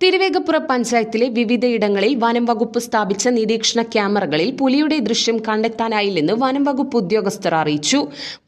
Thiruvegappura പഞ്ചായത്തിലെ വിവിധയിടങ്ങളിൽ വനം വകുപ്പ് സ്ഥാപിച്ച നിരീക്ഷണ ക്യാമറകളിൽ പുലിയുടെ ദൃശ്യം കണ്ടെത്താനായില്ലെന്ന് വനം വകുപ്പ് ഉദ്യോഗസ്ഥർ അറിയിച്ചു.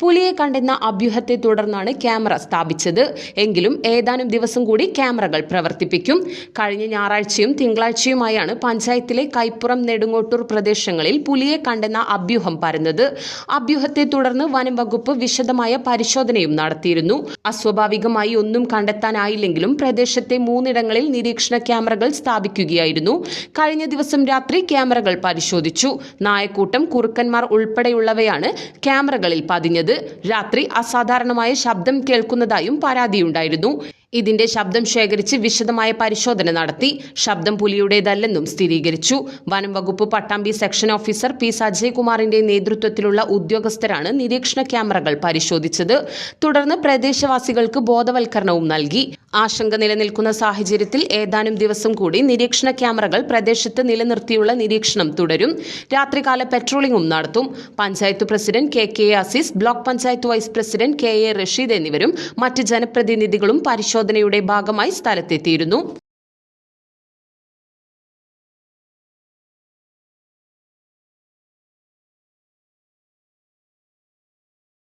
പുലിയെ കണ്ടെന്ന അഭ്യൂഹത്തെ തുടർന്നാണ് ക്യാമറ സ്ഥാപിച്ചത്. എങ്കിലും ഏതാനും ദിവസം കൂടി ക്യാമറകൾ പ്രവർത്തിപ്പിക്കും. കഴിഞ്ഞ ഞായറാഴ്ചയും തിങ്കളാഴ്ചയുമായാണ് പഞ്ചായത്തിലെ കൈപ്പുറം നെടുങ്ങോട്ടൂർ പ്രദേശങ്ങളിൽ പുലിയെ കണ്ടെന്ന അഭ്യൂഹം പരന്നത്. അഭ്യൂഹത്തെ തുടർന്ന് വനം വകുപ്പ് വിശദമായ പരിശോധനയും നടത്തിയിരുന്നു. അസ്വാഭാവികമായി ഒന്നും കണ്ടെത്താനായില്ലെങ്കിലും പ്രദേശത്തെ മൂന്നിടങ്ങളിൽ നിരീക്ഷണ ക്യാമറകൾ സ്ഥാപിക്കുകയായിരുന്നു. കഴിഞ്ഞ ദിവസം രാത്രി ക്യാമറകൾ പരിശോധിച്ചു. നായക്കൂട്ടം കുറുക്കന്മാർ ഉൾപ്പെടെയുള്ളവയാണ് ക്യാമറകളിൽ പതിഞ്ഞത്. രാത്രി അസാധാരണമായ ശബ്ദം കേൾക്കുന്നതായും പരാതിയുണ്ടായിരുന്നു. ഇതിന്റെ ശബ്ദം ശേഖരിച്ച് വിശദമായ പരിശോധന നടത്തി. ശബ്ദം പുലിയുടേതല്ലെന്നും സ്ഥിരീകരിച്ചു. വനം വകുപ്പ് പട്ടാമ്പി സെക്ഷൻ ഓഫീസർ പി സജയകുമാറിന്റെ നേതൃത്വത്തിലുള്ള ഉദ്യോഗസ്ഥരാണ് നിരീക്ഷണ ക്യാമറകൾ പരിശോധിച്ചത്. തുടർന്ന് പ്രദേശവാസികൾക്ക് ബോധവൽക്കരണവും നൽകി. ആശങ്ക നിലനിൽക്കുന്ന സാഹചര്യത്തിൽ ഏതാനും ദിവസം കൂടി നിരീക്ഷണ ക്യാമറകൾ പ്രദേശത്ത് നിലനിർത്തിയുള്ള നിരീക്ഷണം തുടരും. രാത്രികാല പെട്രോളിംഗും നടത്തും. Panchayat president K K Azeez block panchayat vice president K A Rasheed എന്നിവരും മറ്റ് ജനപ്രതിനിധികളും പരിശോധനയുടെ ഭാഗമായി സ്ഥലത്തെത്തിയിരുന്നു